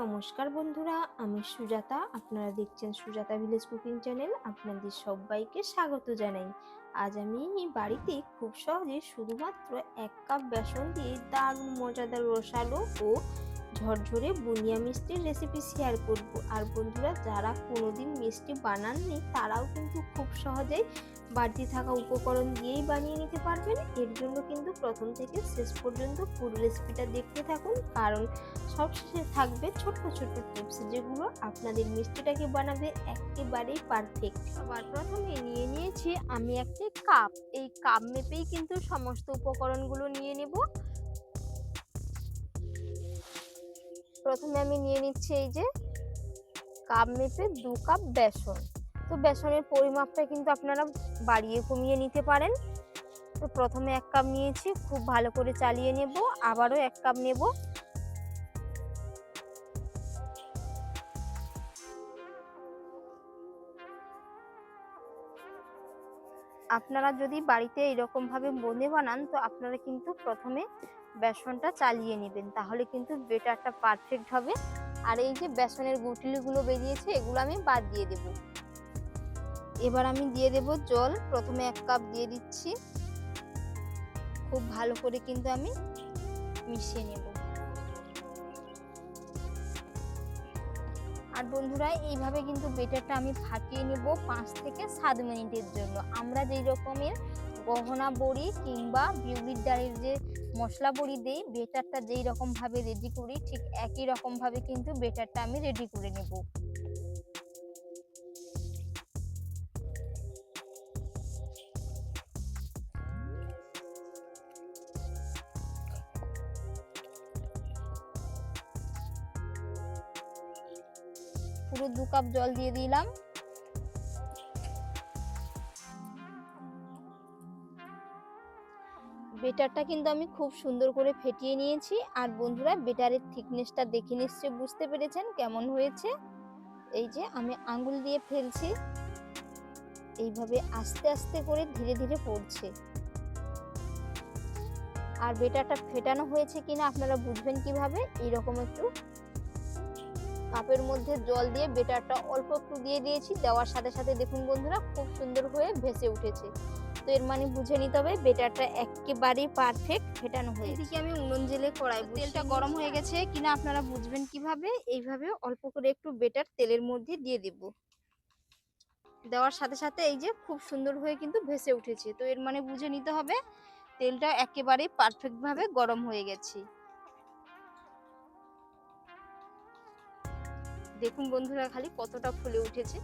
নমস্কার বন্ধুরা, আমি সুজাতা। আপনারা দেখছেন সুজাতা ভিলেজ কুকিং চ্যানেল আপনাদের সবাইকে স্বাগত জানাই। আজ আমি বাড়িতে খুব সহজে শুধুমাত্র এক কাপ বেসন দিয়ে দারুণ মজাদার রসালো ও ঝরঝরে বুনিয়া মিষ্টির রেসিপি শেয়ার করব। আর বন্ধুরা, যারা কোনোদিন মিষ্টি বানাননি, তারাও কিন্তু খুব সহজেই বাড়তি থাকা উপকরণ দিয়েই বানিয়ে নিতে পারবেন। এর জন্য কিন্তু প্রথম থেকে শেষ পর্যন্ত পুরো রেসিপিটা দেখতে থাকুন। কারণ সবশেষে থাকবে ছোট্ট ছোট্ট টিপস যেগুলো আপনাদের মিষ্টিটাকে বানাবে একেবারেই পারফেক্ট আবার প্রথমে নিয়ে নিয়েছি আমি একটি কাপ এই কাপ মেপেই কিন্তু সমস্ত উপকরণগুলো নিয়ে নেব। প্রথমে আমি নিয়ে নিচ্ছি এই যে কাপ মেপে দু কাপ বেসন। তো বেসনের পরিমাপটা কিন্তু আপনারা বাড়িয়ে কমিয়ে নিতে পারেন। তো প্রথমে এক কাপ নিয়েছি, খুব ভালো করে চালিয়ে নেব, আবারও এক কাপ নেব। আপনারা যদি বাড়িতে এরকম ভাবে বনে বানান, তো আপনারা কিন্তু প্রথমে বেসনটা চালিয়ে নেবেন, তাহলে কিন্তু বেটারটা পারফেক্ট হবে। আর এই যে বেসনের গুটলিগুলো বেরিয়েছে, এগুলো আমি বাদ দিয়ে দেব। এবার আমি দিয়ে দেব জল, প্রথমে এক কাপ দিয়ে দিচ্ছি। খুব ভালো করে কিন্তু আমি মিশিয়ে নেব। আর বন্ধুরা, এইভাবে কিন্তু বেটারটা আমি ফাটিয়ে নেব পাঁচ থেকে সাত মিনিটের জন্য। আমরা যেই রকমের গহনা বড়ি কিংবা বিউলির ডালের যে মশলা বড়ি দেই, বেটারটা যেই রকম ভাবে রেডি করি, ঠিক একই রকম ভাবে কিন্তু বেটারটা আমি রেডি করে নেব। পুরো দু কাপ জল দিয়ে দিলাম। বেটারটা কিন্তু আমি খুব সুন্দর করে ফেটিয়ে নিয়েছি। আর বন্ধুরা, বেটারের থিকনেসটা দেখে নিশ্চয়ই বুঝতে পেরেছেন কেমন হয়েছে। এই যে আমি আঙ্গুল দিয়ে ফেলছি। এইভাবে আস্তে আস্তে করে ধীরে ধীরে পড়ছে। আর বেটারটা ফেটানো হয়েছে কিনা আপনারা বুঝবেন কীভাবে? এইরকম একটু কাপের মধ্যে জল দিয়ে বেটারটা অল্প একটু দিয়ে দিয়েছি। দেওয়ার সাথে সাথে দেখুন বন্ধুরা, খুব সুন্দর হয়ে ভেসে উঠেছে। তো এর মানে বুঝে নিতে হবে বেটারটা একেবারেই পারফেক্ট ফেটানো হয়েছে এদিকে আমি উনুন জেলে কড়াই তেলটা গরম হয়ে গেছে কিনা আপনারা বুঝবেন কীভাবে? এইভাবে অল্প করে একটু বেটার তেলের মধ্যে দিয়ে দেব। দেওয়ার সাথে সাথে এই যে খুব সুন্দর হয়ে কিন্তু ভেসে উঠেছে। তো এর মানে বুঝে নিতে হবে তেলটা একেবারেই পারফেক্ট ভাবে গরম হয়ে গেছে। দেখুন বন্ধুরা খালি কতটা ফুলে উঠেছে।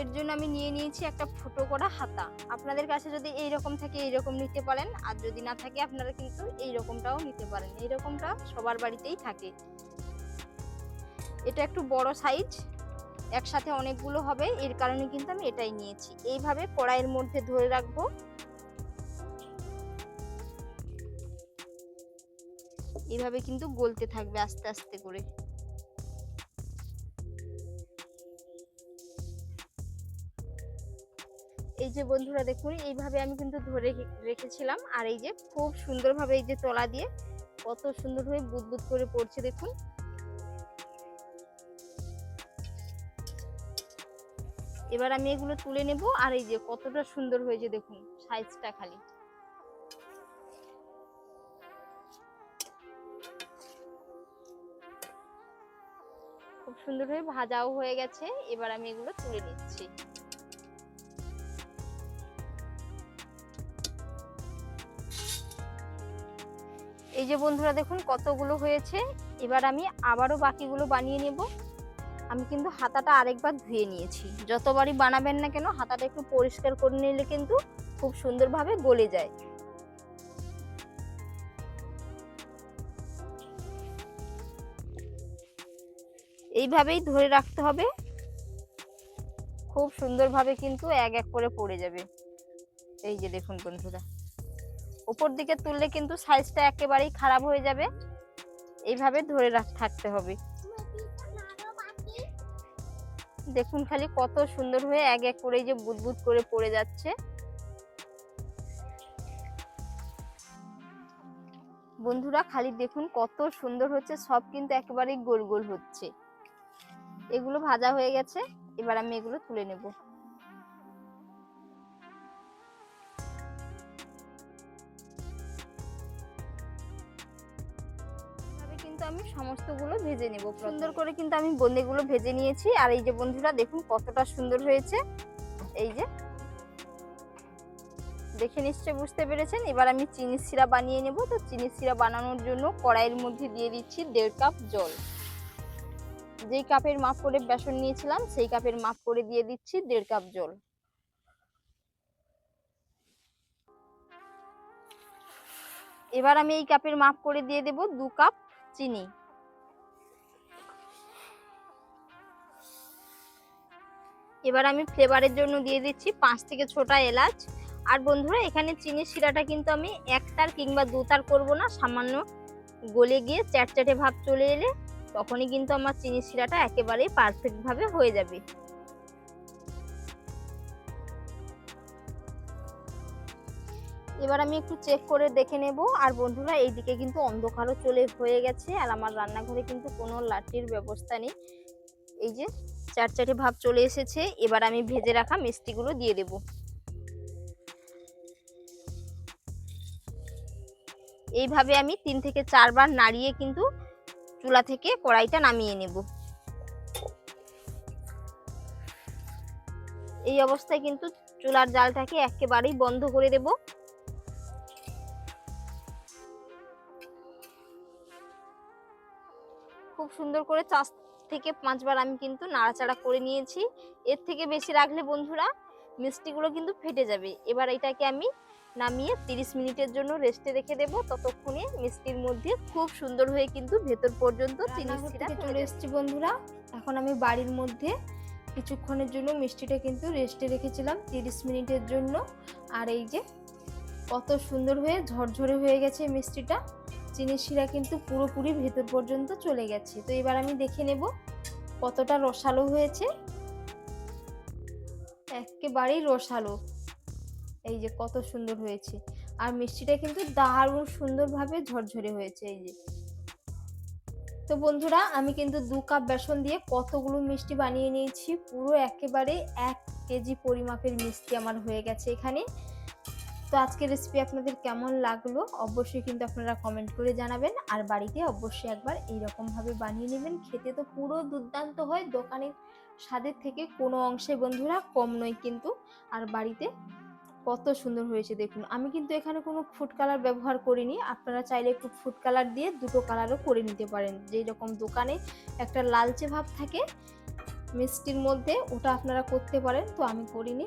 এর জন্য আমি নিয়ে নিয়েছি একটা ফুটো করা হাতা। আপনাদের কাছে যদি এই রকম থাকে এই রকম নিতে পারেন। আর যদি না থাকে, আপনারা কিন্তু এই রকমটাও নিতে পারেন। এই রকমটা সবার বাড়িতেই থাকে। এটা একটু বড় সাইজ একসাথে অনেকগুলো হবে। এর কারণে কিন্তু আমি এটাই নিয়েছি। এইভাবে কড়াইয়ের মধ্যে ধরে রাখব। এইভাবে কিন্তু গলতে থাকবে আস্তে আস্তে করে। এই যে বন্ধুরা দেখুন, এইভাবে আমি কিন্তু ধরে রেখেছিলাম। আর এই যে খুব সুন্দরভাবে এই যে তলা দিয়ে কত সুন্দর হয়ে বুদবুদ করে পড়ছে দেখুন। এবার আমি এগুলো তুলে নেব, আর এই যে কতটা সুন্দর হয়েছে দেখুন, সাইজটা খালি। খুব সুন্দর হয়ে ভাজাও হয়ে গেছে, এবার আমি এগুলো তুলে নিচ্ছি। এই যে বন্ধুরা দেখুন কতগুলো হয়েছে, এবার আমি আবারও বাকিগুলো বানিয়ে নেব। আমি কিন্তু হাতাটা আরেকবার ধুয়ে নিয়েছি। যতবারই বানাবেন না কেন, হাতাটা একটু পরিষ্কার করে নিলে কিন্তু খুব সুন্দরভাবে গলে যায়। এইভাবেই ধরে রাখতে হবে। খুব সুন্দরভাবে কিন্তু এক এক করে পড়ে যাবে। এই যে দেখুন বন্ধুরা। উপর দিকে তুললে কিন্তু সাইজটা একেবারেই খারাপ হয়ে যাবে। এইভাবে ধরে থাকতে হবে। দেখুন খালি কত সুন্দর হয়ে এক এক করে যে বুদবুদ করে পড়ে যাচ্ছে। বন্ধুরা খালি দেখুন কত সুন্দর হচ্ছে, সব কিন্তু একেবারেই গোল গোল হচ্ছে। এগুলো ভাজা হয়ে গেছে, এবার আমি এগুলো তুলে নেব। কিন্তু আমি সমস্তগুলো ভেজে নেব সুন্দর করে কিন্তু আমি বোঁদেগুলো ভেজে নিয়েছি। আর এই যে বন্ধুরা, দেখুন কতটা সুন্দর হয়েছে। এই যে। দেখে নিশ্চয়ই বুঝতে পেরেছেন। এবার আমি চিনি সিরা বানিয়ে নেব। তো চিনি সিরা বানানোর জন্য কড়াইয়ের মধ্যে দিয়ে দিচ্ছি দেড় কাপ জল। যেই কাপের মাপ করে বেসন নিয়েছিলাম, সেই কাপের মাপ করে দিয়ে দিচ্ছি দেড় কাপ জল। এবার আমি এই কাপের মাপ করে দিয়ে দেব দু কাপ চিনি। এবার আমি ফ্লেভারের জন্য দিয়ে দিচ্ছি পাঁচ থেকে ছোটা এলাচ। আর বন্ধুরা, এখানে চিনির শিরাটা কিন্তু আমি এক তার কিংবা দু তার করব না, সামান্য গলে গিয়ে চ্যাটচ্যাটে ভাব চলে এলে তখনই কিন্তু আমার চিনির শিরাটা একেবারেই পারফেক্টভাবে হয়ে যাবে। এবার আমি একটু চেক করে দেখে নেব। আর বন্ধুরা, এইদিকে কিন্তু অন্ধকারও চলে হয়ে গেছে আর আমার রান্নাঘরে কিন্তু কোনো লাঠির ব্যবস্থা নেই। এই যে চারচাটে ভাব চলে এসেছে, এবার আমি ভেজে রাখা মিষ্টিগুলো দিয়ে দেবো। এইভাবে আমি তিন থেকে চারবার নাড়িয়ে কিন্তু চুলা থেকে কড়াইটা নামিয়ে নেব। এই অবস্থায় কিন্তু চুলার জালটাকে একেবারেই বন্ধ করে দেব। খুব সুন্দর করে চাষ থেকে পাঁচবার আমি কিন্তু নাড়াচাড়া করে নিয়েছি। এর থেকে বেশি রাখলে বন্ধুরা মিষ্টিগুলো কিন্তু ফেটে যাবে। এবার এটাকে আমি নামিয়ে 30 মিনিটের জন্য রেস্টে রেখে দেব। ততক্ষণে মিষ্টির মধ্যে খুব সুন্দর হয়ে কিন্তু ভেতর পর্যন্ত চিনি সিরা চলে এসেছি বন্ধুরা। এখন আমি বাড়ির মধ্যে কিছুক্ষণের জন্য মিষ্টিটা কিন্তু রেস্টে রেখেছিলাম তিরিশ মিনিটের জন্য। আর এই যে কত সুন্দর হয়ে ঝরঝরে হয়ে গেছে মিষ্টিটা। চিনির শিরা কিন্তু পুরোপুরি ভেতর পর্যন্ত চলে গেছে। তো এবার আমি দেখে নেব কতটা রসালো হয়েছে। একেবারেই রসালো। এই যে কত সুন্দর হয়েছে। আর মিষ্টিটা কিন্তু দারুণ সুন্দরভাবে ঝরঝরে হয়েছে এই যে। তো বন্ধুরা, আমি কিন্তু দু কাপ বেসন দিয়ে কতগুলো মিষ্টি বানিয়ে নিয়েছি। পুরো একেবারে এক কেজি পরিমাপের মিষ্টি আমার হয়ে গেছে এখানে। তো আজকের রেসিপি আপনাদের কেমন লাগল অবশ্যই কিন্তু আপনারা কমেন্ট করে জানাবেন। আর বাড়িতে অবশ্যই একবার এইরকমভাবে বানিয়ে নেবেন। খেতে তো পুরো দুর্দান্ত হয়। দোকানের স্বাদের থেকে কোনো অংশে বন্ধুরা কম নয় কিন্তু। আর বাড়িতে কত সুন্দর হয়েছে দেখুন। আমি কিন্তু এখানে কোনো ফুড কালার ব্যবহার করিনি। আপনারা চাইলে একটু ফুড কালার দিয়ে দুটো কালারও করে নিতে পারেন। যেই রকম দোকানে একটা লালচে ভাব থাকে, মিষ্টির মধ্যে ওটা আপনারা করতে পারেন। তো আমি করিনি।